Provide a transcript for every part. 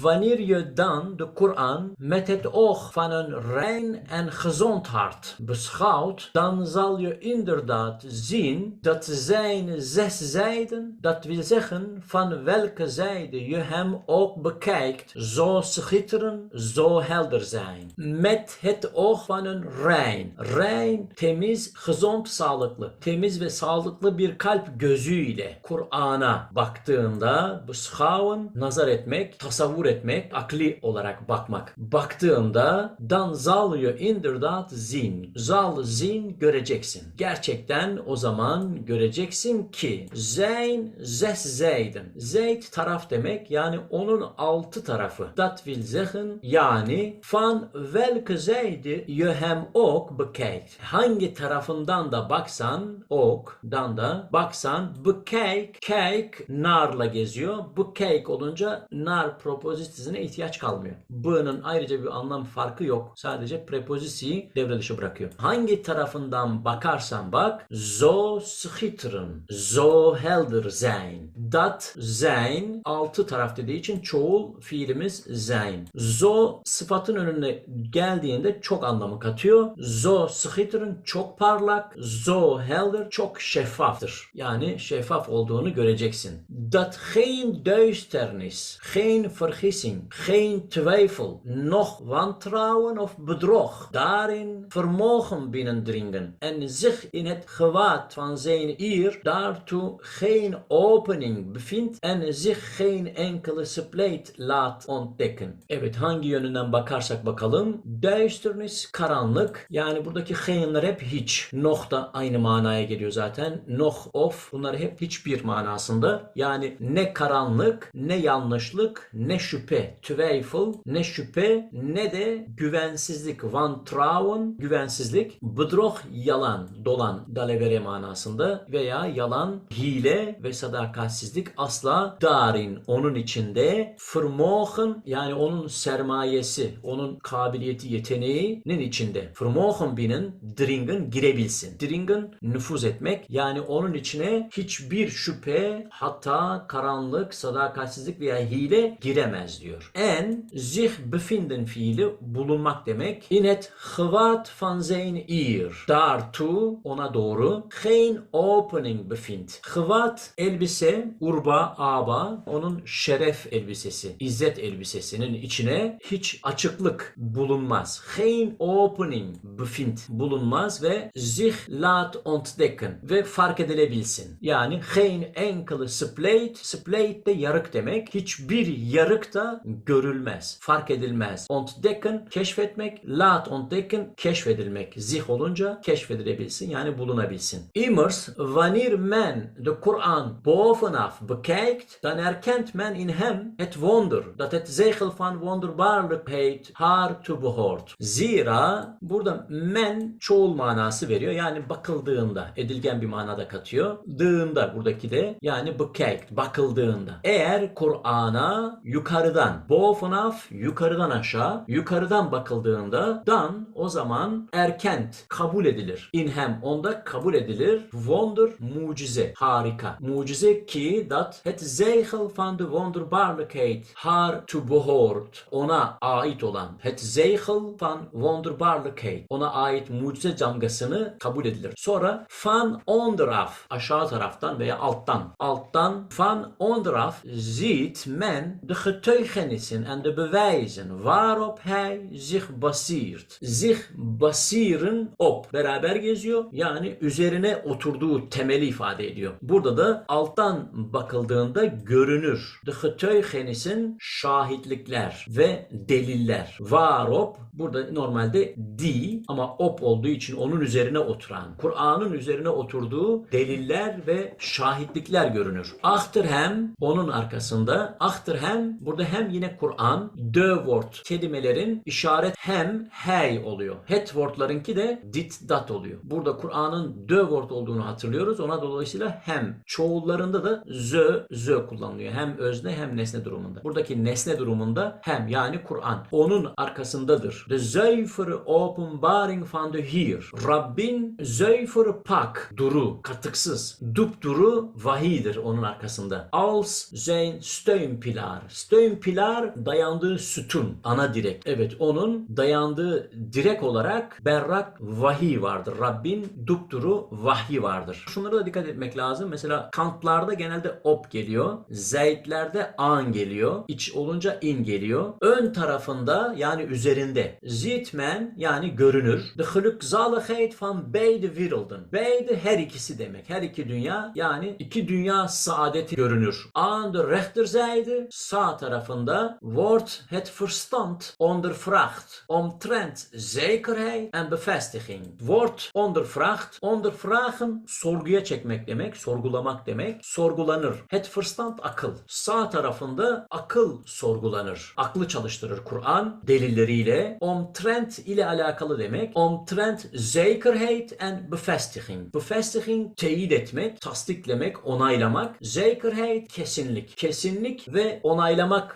Wanneer je dan de Koran met het oog van een rein en gezond hart beschouwt, dan zal je inderdaad zien dat zijn zes zijden, dat wil zeggen van welke zijde je hem ook bekijkt, zo schitteren, zo helder zijn. Met het oog van een rein. Rein, temiz, gezond, sağlıklı. Temiz ve sağlıklı bir kalp gözüyle Kur'an'a baktığında beschouwen, nazar etmek, tasavvur etmek, akli olarak bakmak. Baktığında dan zal je inderdaad zien. Zal zien göreceksin. Gerçekten o zaman göreceksin ki zijn zes zijden. Zeyd taraf demek yani onun altı tarafı. Dat wil zeggen yani van welke zijde je hem ook bekijkt. Hangi tarafından da baksan ok dan da baksan bekijk kijk narla geziyor. Bekijk olunca nar prepozitisine ihtiyaç kalmıyor. B'nın ayrıca bir anlam farkı yok. Sadece prepozisiyi devre bırakıyor. Hangi tarafından bakarsan bak zo schitteren, zo helder zijn. Dat zijn altı taraf dediği için çoğul fiilimiz zijn. Zo sıfatın önüne geldiğinde çok anlamı katıyor. Zo schitteren çok parlak, zo helder çok şeffaftır. Yani şeffaf olduğunu göreceksin. Dat geen duisternis, geen vergissing, geen twijfel, noch wantrouwen of bedrog daarin vermogen binnendringen en zich in het gewaad van zijn eer daartoe geen opening bevindt en zich geen enkele spleet laat ontdekken. Evet hangi yönünden bakarsak bakalım duisternis karanlık yani buradaki geenler hep hiç. Noh da aynı manaya geliyor zaten. Noh of bunlar hep hiçbir manasında. Yani ne karanlık ne yanlışlık ne şüphe. Twijfel ne şüphe ne de güvensizlik. Wantrouwen güvensizlik. Bedrog yalan, dolan, dalevere manasında veya yalan, hile ve sadakatsizlik asla darin onun içinde vermogen yani onun sermayesi, onun kabiliyeti, yeteneğinin içinde. Vermogen binin dringen girebilsin. Dringen nüfuz etmek yani onun içine hiçbir şüphe, hata, karanlık, sadakatsizlik veya hile giremez diyor. En zich bevinden fiili bulunmak demek. In het gewaad van zijn eer. Daartoe ona doğru geen opening bevindt. Gewaad elbise, urba, aba onun şeref elbisesi, izzet elbisesinin içine hiç açıklık bulunmaz. Geen opening bevindt bulunmaz ve zich laat ontdekken ve fark edilebilsin. Yani geen enkele spleet, spleet de yarık demek. Hiçbir yarık da görülmez, fark edilmez. Ontdekken keşfetmek, laat ontdekken keşfedilmek. Zich olunca keşfedilebilsin yani bulunabilsin. Immers, wanneer men de Koran bovenaf bekijkt, dan erkent men in hem het wonder dat het zegel van wonderbaarlijkheid haar toe behoort. Zira burada men çoğul manası veriyor. Yani bakıldığında, edilgen bir manada katıyor. Dığında buradaki de yani bekijkt, bakıldığında. Eğer Kur'an'a yukarıdan, bovenaf yukarıdan aşağı, yukarıdan bakıldığında dan o zaman erkent kabul edilir. In hem onda kabul edilir. Wonder mucize, harika. Mucize ki dat het zegel van de wonderbaarlijkheid haar to behoort. Ona ait olan het zegel van wonderbaarlijkheid. Ona ait mucize damgasını kabul edilir. Sonra van onderaf aşağı taraftan veya alttan. Alttan van onderaf ziet men de getuigenissen en de bewijzen waarop hij zich basiert. Zich basieren op. Beraber geziyor. Yani üzerine oturduğu temeli ifade ediyor. Burada da alttan bakıldığında görünür. De getuigenissen şahitlikler ve deliller. Waarop burada normalde di ama op olduğu için onun üzerine oturan, Kur'an'ın üzerine oturduğu deliller ve şahitlikler görünür. Achter hem onun arkasında, achter hem burada hem yine Kur'an, de word kelimelerin işaret hem hey oluyor. Het wordlarınki de dit dat oluyor. Burada Kur'an'ın de word olduğunu hatırlıyoruz. Ona dolayısıyla hem çoğullarında da zö zö kullanılıyor. Hem özne hem nesne durumunda. Buradaki nesne durumunda hem yani Kur'an. Onun arkasındadır. De zuivere openbaring van de Heer. Rabbin zuivere pak, duru, katıksız, dupduru vahidir onun arkasında. Als zijn steunpilaar. Twin Pilar dayandığı sütun, ana direk. Evet onun dayandığı direk olarak berrak vahiy vardır. Rabbin dupduru vahyi vardır. Şunlara da dikkat etmek lazım. Mesela kantlarda genelde op geliyor. Zeytlerde an geliyor. İç olunca in geliyor. Ön tarafında yani üzerinde. Zitmen yani görünür. De gelukzaligheid van beide werelden. Beide her ikisi demek. Her iki dünya yani iki dünya saadeti görünür. Aan de rechterzijde sağ tarafında wordt het verstand ondervraagd omtrent zekerheid en bevestiging. Wordt ondervraagd. Ondervragen sorguya çekmek demek, sorgulamak demek. Sorgulanır. Het verstand akıl. Sağ tarafında akıl sorgulanır. Aklı çalıştırır Kur'an delilleriyle. Omtrent ile alakalı demek. Omtrent zekerheid en bevestiging. Bevestiging teyit etmek, tasdiklemek, onaylamak. Zekerheid kesinlik. Kesinlik ve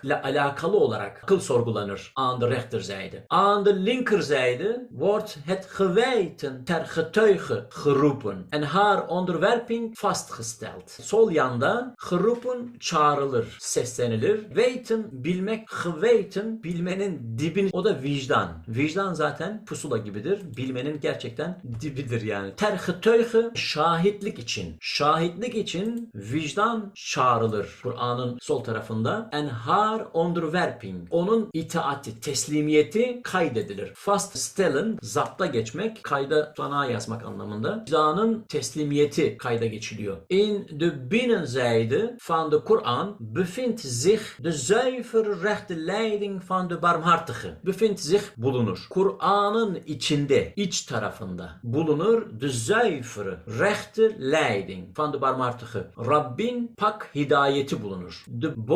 onaylamakla alakalı olarak akıl sorgulanır. Aan de rechterzijde. Aan de linkerzijde wordt het geweten ter getuige geroepen en haar onderwerping vastgesteld. Sol yanda geroepen çağrılır, seslenilir. Weten bilmek, geweten bilmenin dibin o da vicdan. Vicdan zaten pusula gibidir. Bilmenin gerçekten dibidir yani. Ter getuige şahitlik için. Şahitlik için vicdan çağrılır. Kur'an'ın sol tarafında. En haar onderwerping. Onun itaati, teslimiyeti kaydedilir. Faststellen zapta geçmek, kayda tutanağa yazmak anlamında. Vicdanın teslimiyeti kayda geçiliyor. In de binnenzijde van de Koran bevindt zich de zuivere rechte leiding van de barmhartige. Bevindt zich bulunur. Kur'an'ın içinde, iç tarafında bulunur de zuivere rechte leiding van de barmhartige. Rabbin pak hidayeti bulunur. De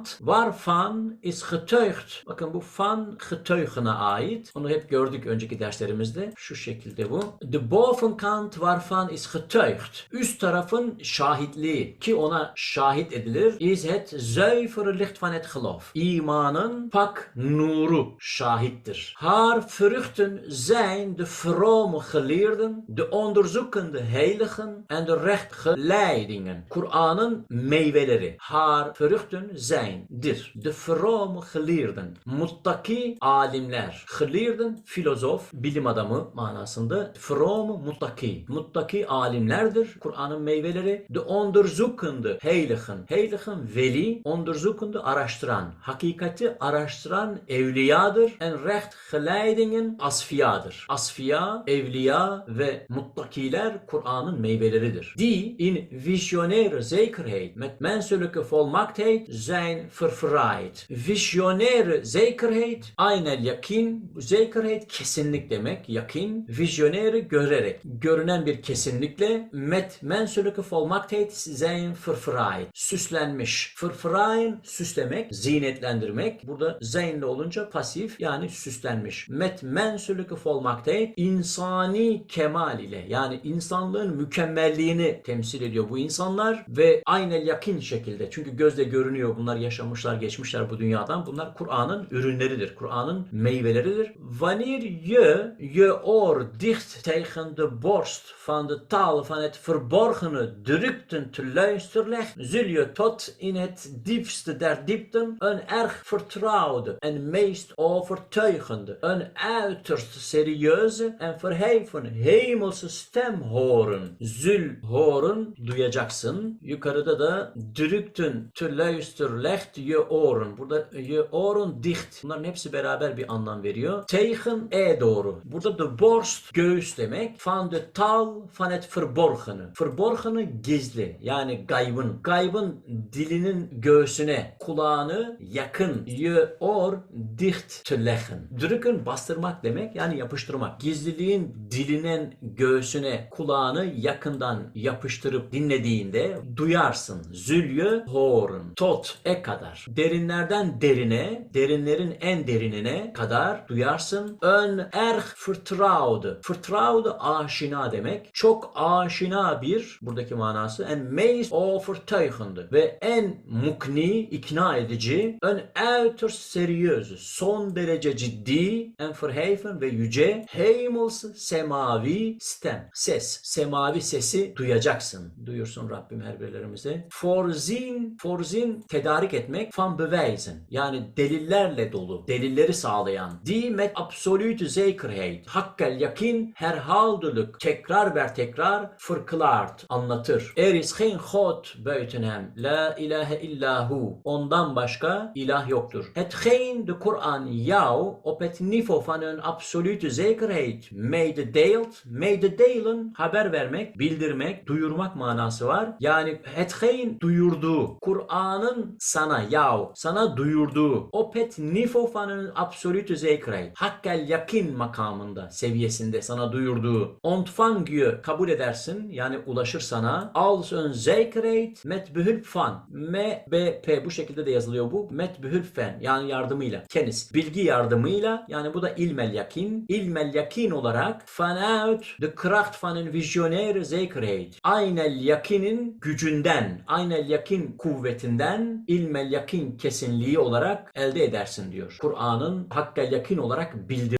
bovenkant waarvan is getuigd. Bakın bu van getuigene ait. Onu hep gördük önceki derslerimizde. Şu şekilde bu. De bovenkant waarvan is getuigd. Üst tarafın şahitliği ki ona şahit edilir. Is het zuivere licht van het geloof. İmanın pak nuru şahittir. Haar vruchten zijn de vrome geleerden, de onderzoekende heiligen en de rechtgeleidingen. Kur'an'ın meyveleri. Haar vruchten zijndir. De vrome geleerden. Muttaki alimler. Geleerden filozof, bilim adamı manasında. From muttaki. Muttaki alimlerdir. Kur'an'ın meyveleri. De onderzoekende heiligen. Heiligen veli. Onderzoekende araştıran. Hakikati araştıran evliyadır. En rechtgeleidingen asfiyadır. Asfiya, evliya ve muttakiler Kur'an'ın meyveleridir. Die in visionaire zekerheid met menselijke volmaaktheid zijn verfraaid. Visionaire zekerheid, aynel yakin, bu zekerheid kesinlik demek, yakin, visionaire görerek, görünen bir kesinlikle, met menselijke volmaaktheid zijn verfraaid, süslenmiş. Verfraaien, süslemek, zinetlendirmek, burada zeynle olunca pasif yani süslenmiş. Met menselijke volmaaktheid, insani kemal ile yani insanlığın mükemmelliğini temsil ediyor bu insanlar ve aynel yakin şekilde çünkü gözle görünüyor bunlar yaşamışlar geçmişler bu dünyadan bunlar Kur'an'ın ürünleridir. Kur'an'ın meyveleridir. Wanneer je je oor dicht tegen de borst van de taal van het verborgene drukten te luisteren zul je tot in het diepste der diepten een erg vertrouwde en meest overtuigende, een uiterst serieuze en verheven hemelse stem horen. Zul horen, duyacaksın. Yukarıda da drüktün te luisteren legt je oren. Burada je oren dicht. Bunların hepsi beraber bir anlam veriyor. Tegen e doğru. Burada de borst göğüs demek. Van de taal van het verborgene. Verborgene gizli. Yani gaybın. Gaybın dilinin göğsüne, kulağını yakın. Je oor dicht te leggen. Drücken bastırmak demek yani yapıştırmak. Gizliliğin dilinin göğsüne, kulağını yakından yapıştırıp dinlediğinde duyarsın. Zülye horun. Tot e kadar. Derinlerden derine, derinlerin en derinine kadar duyarsın. Ön erg vertrouwde. Vertrouwde aşina demek. Çok aşina bir buradaki manası. En meest overtuigende ve en mukni, ikna edici. Ön uiterst serieuze. Son derece ciddi en verheven ve yüce hemelse semavi stem. Ses. Semavi sesi duyacaksın. Duyursun Rabbim her birlerimize. Forzin, forzin tedarik etmek van bewijzen. Yani delillerle dolu. Delilleri sağlayan. Die met absolute zekerheid. Hakkel yakin herhaaldelijk tekrar ver tekrar verklaart. Anlatır. Er is geen God buiten hem. La ilahe illahu. Ondan başka ilah yoktur. Hetgeen de Koran jou op het niveau van een absolute zekerheid mededeelt. Mededelen haber vermek, bildirmek, duyurmak manası var. Yani hetgeen duyurduğu. Kur'an'ın sana sana duyurduğu. Op het niveau van een absolute zekerheid. Hakkel yakin makamında, seviyesinde sana duyurduğu. Ontvang je kabul edersin. Yani ulaşır sana. Als een zekerheid met behulp van. M, B, P bu şekilde de yazılıyor bu. Met behulp van. Yani yardımıyla. Kenis. Bilgi yardımıyla. Yani bu da ilmel yakin. İlmel yakin olarak vanuit de kracht van een visionaire zekerheid. Aynel yakinin gücünden, aynel yakin kuvvetinden ilmel yakin kesinliği olarak elde edersin diyor. Kur'an'ın hakkel yakin olarak bildir